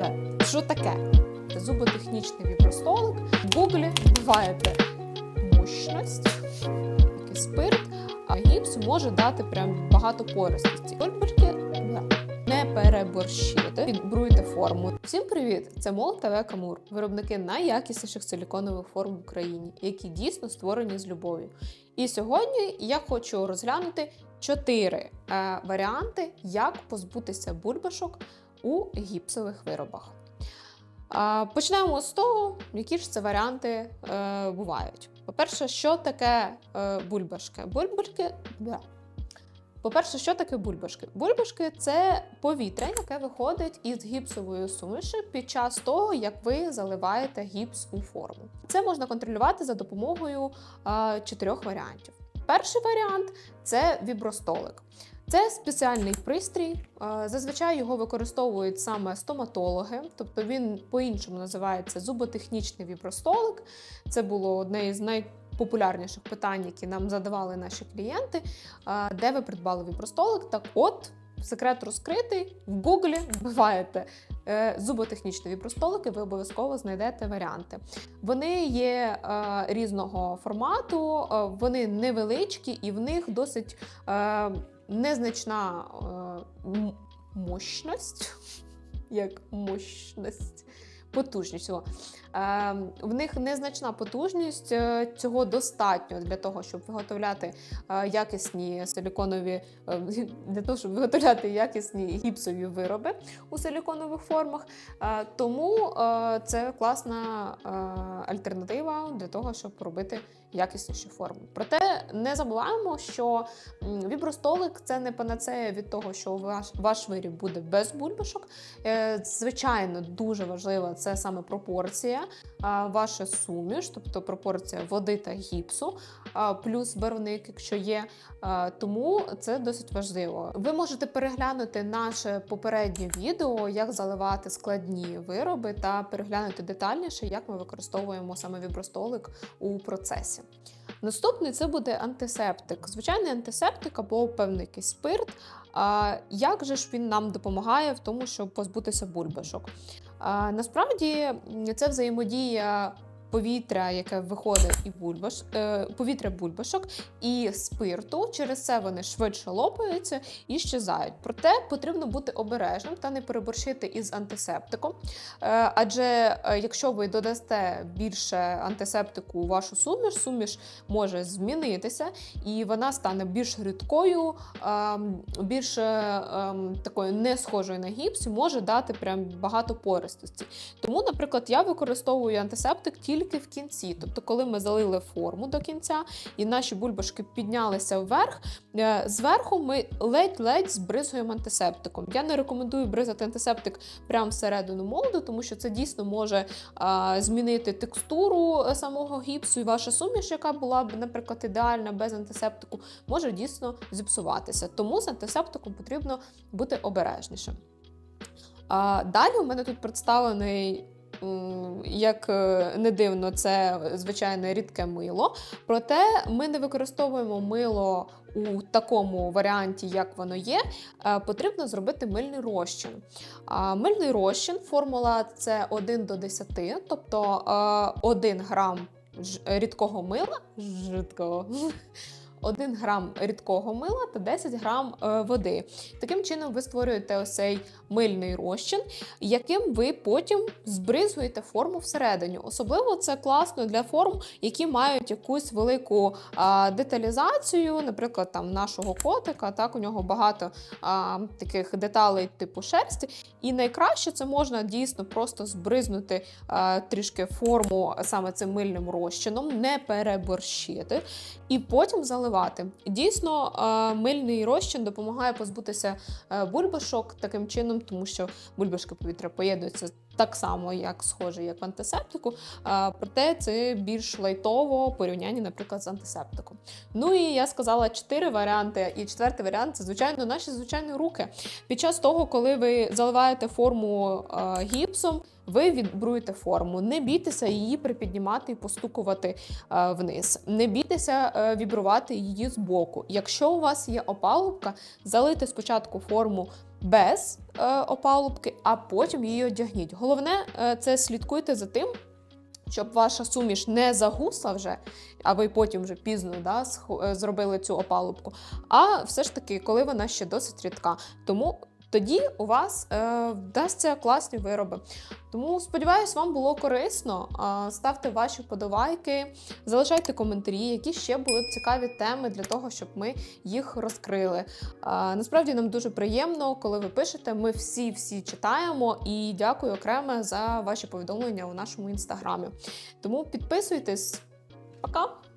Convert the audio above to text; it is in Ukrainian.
бере. Що таке? Зуботехнічний вібростолик. В гуглі вбиваєте мощність, спирт, а гіпс може дати прям багато користості. Бульбашки не переборщити, підбруйте форму. Всім привіт! Це Мол ТВ Камур, виробники найякісніших силіконових форм в Україні, які дійсно створені з любов'ю. І сьогодні я хочу розглянути чотири е, варіанти, як позбутися бульбашок у гіпсових виробах. Почнемо з того, які ж це варіанти е, бувають. По-перше, що таке е, бульбашки? Бульбашки. По-перше, що таке бульбашки? Бульбашки це повітря, яке виходить із гіпсової суміші під час того, як ви заливаєте гіпс у форму. Це можна контролювати за допомогою е, чотирьох варіантів. Перший варіант це вібростолик. Це спеціальний пристрій. е, Зазвичай його використовують саме стоматологи, тобто він по-іншому називається зуботехнічний вібростолик. Це було одне із найпопулярніших питань, які нам задавали наші клієнти. Е, Де ви придбали вібростолик? Так от. Секрет розкритий в Гуглі вбиваєте е, зуботехнічні вібростолики, ви обов'язково знайдете варіанти. Вони є е, різного формату, вони невеличкі і в них досить е, незначна е, мощність, як мощність, потужність. о. Е, в них незначна потужність, е, цього достатньо для того, щоб виготовляти е, якісні силіконові, е, для того, щоб виготовляти якісні гіпсові вироби у силіконових формах. Е, Тому е, це класна е, альтернатива для того, щоб робити якісніші форми. Проте не забуваємо, що вібростолик це не панацея від того, що ваш, ваш виріб буде без бульбашок. Е, Звичайно, дуже важлива це саме пропорція, ваша суміш, тобто пропорція води та гіпсу, плюс барвник, якщо є. Тому це досить важливо. Ви можете переглянути наше попереднє відео, як заливати складні вироби, та переглянути детальніше, як ми використовуємо саме вібростолик у процесі. Наступний це буде антисептик. Звичайний антисептик або певний якийсь спирт. А як же ж він нам допомагає в тому, щоб позбутися бульбашок? А, насправді це взаємодія повітря, яке виходить і бульбаш, е, повітря бульбашок і спирту. Через це вони швидше лопаються і щезають. Проте потрібно бути обережним та не переборщити із антисептиком. Е, адже е, якщо ви додасте більше антисептику у вашу суміш, суміш може змінитися і вона стане більш рідкою, ем, більш е, ем, такою не схожою на гіпс, може дати прям багато пористості. Тому, наприклад, я використовую антисептик тільки в кінці. Тобто, коли ми залили форму до кінця і наші бульбашки піднялися вверх, е, зверху ми ледь-ледь збризуємо антисептиком. Я не рекомендую бризати антисептик прямо всередину молду, тому що це дійсно може змінити текстуру е, самого гіпсу, і ваша суміш, яка була б, наприклад, ідеальна без антисептику, може дійсно зіпсуватися. Тому з антисептиком потрібно бути обережнішим. Далі у мене тут представлений. Як е, не дивно, це звичайне рідке мило. Проте ми не використовуємо мило у такому варіанті, як воно є. Е, Потрібно зробити мильний розчин. Мильний розчин, формула це 1 до 10, тобто 1 грам рідкого мила, жидкого, 1 грам рідкого мила та 10 грам е, води. Таким чином ви створюєте ось цей мильний розчин, яким ви потім збризуєте форму всередині. Особливо це класно для форм, які мають якусь велику деталізацію, наприклад, там нашого котика. Так, у нього багато таких деталей типу шерсті. І найкраще це можна дійсно просто збризнути трішки форму саме цим мильним розчином, не переборщити, і потім заливати. Дійсно, мильний розчин допомагає позбутися е, бульбашок таким чином, тому що бульбашки повітря поєднуються так само, як схоже, як в антисептику. А, проте це більш лайтово у порівнянні, наприклад, з антисептиком. Ну і я сказала чотири варіанти. І четвертий варіант це звичайно наші звичайні руки. Під час того, коли ви заливаєте форму е, гіпсом. Ви відбруєте форму, не бійтеся її припіднімати і постукувати е, вниз. Не бійтеся е, вібрувати її з боку. Якщо у вас є опалубка, залийте спочатку форму без е, опалубки, а потім її одягніть. Головне, е, це слідкуйте за тим, щоб ваша суміш не загусла вже, а ви потім вже пізно да, е, зробили цю опалубку. А все ж таки, коли вона ще досить рідка. Тому тоді у вас е, вдасться класні вироби. Тому сподіваюсь, вам було корисно. Ставте ваші вподобайки, залишайте коментарі, які ще були б цікаві теми для того, щоб ми їх розкрили. Насправді нам дуже приємно, коли ви пишете. Ми всі всі читаємо і дякую окремо за ваші повідомлення у нашому інстаграмі. Тому підписуйтесь. Пока!